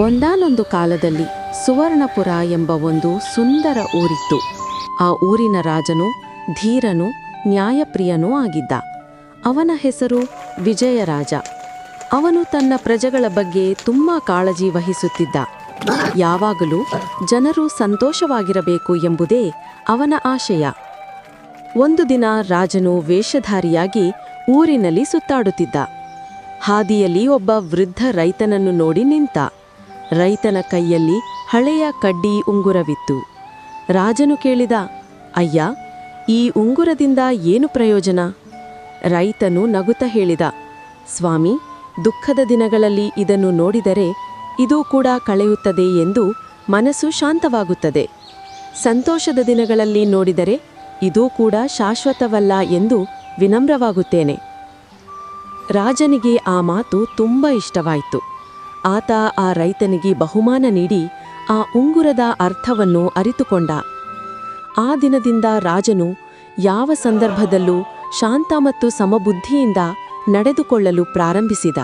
ಒಂದಾನೊಂದು ಕಾಲದಲ್ಲಿ ಸುವರ್ಣಪುರ ಎಂಬ ಒಂದು ಸುಂದರ ಊರಿತ್ತು. ಆ ಊರಿನ ರಾಜನು, ಧೀರನು, ನ್ಯಾಯಪ್ರಿಯನೂ ಆಗಿದ್ದ. ಅವನ ಹೆಸರು ವಿಜಯರಾಜ. ಅವನು ತನ್ನ ಪ್ರಜೆಗಳ ಬಗ್ಗೆ ತುಂಬಾ ಕಾಳಜಿ ವಹಿಸುತ್ತಿದ್ದ. ಯಾವಾಗಲೂ ಜನರು ಸಂತೋಷವಾಗಿರಬೇಕು ಎಂಬುದೇ ಅವನ ಆಶಯ. ಒಂದು ದಿನ ರಾಜನು ವೇಷಧಾರಿಯಾಗಿ ಊರಿನಲ್ಲಿ ಸುತ್ತಾಡುತ್ತಿದ್ದ. ಹಾದಿಯಲ್ಲಿ ಒಬ್ಬ ವೃದ್ಧ ರೈತನನ್ನು ನೋಡಿ ನಿಂತ ರೈತನ ಕೈಯಲ್ಲಿ ಹಳೆಯ ಕಡ್ಡಿ ಉಂಗುರವಿತ್ತು. ರಾಜನು ಕೇಳಿದ, ಅಯ್ಯ, ಈ ಉಂಗುರದಿಂದ ಏನು ಪ್ರಯೋಜನ? ರೈತನು ನಗುತ ಹೇಳಿದ, ಸ್ವಾಮಿ, ದುಃಖದ ದಿನಗಳಲ್ಲಿ ಇದನ್ನು ನೋಡಿದರೆ ಇದೂ ಕೂಡ ಕಳೆಯುತ್ತದೆ ಎಂದು ಮನಸ್ಸು ಶಾಂತವಾಗುತ್ತದೆ. ಸಂತೋಷದ ದಿನಗಳಲ್ಲಿ ನೋಡಿದರೆ ಇದೂ ಕೂಡ ಶಾಶ್ವತವಲ್ಲ ಎಂದು ವಿನಮ್ರವಾಗುತ್ತೇನೆ. ರಾಜನಿಗೆ ಆ ಮಾತು ತುಂಬ ಇಷ್ಟವಾಯಿತು. ಆತ ಆ ರೈತನಿಗೆ ಬಹುಮಾನ ನೀಡಿ ಆ ಉಂಗುರದ ಅರ್ಥವನ್ನು ಅರಿತುಕೊಂಡ. ಆ ದಿನದಿಂದ ರಾಜನು ಯಾವ ಸಂದರ್ಭದಲ್ಲೂ ಶಾಂತ ಮತ್ತು ಸಮಬುದ್ಧಿಯಿಂದ ನಡೆದುಕೊಳ್ಳಲು ಪ್ರಾರಂಭಿಸಿದ.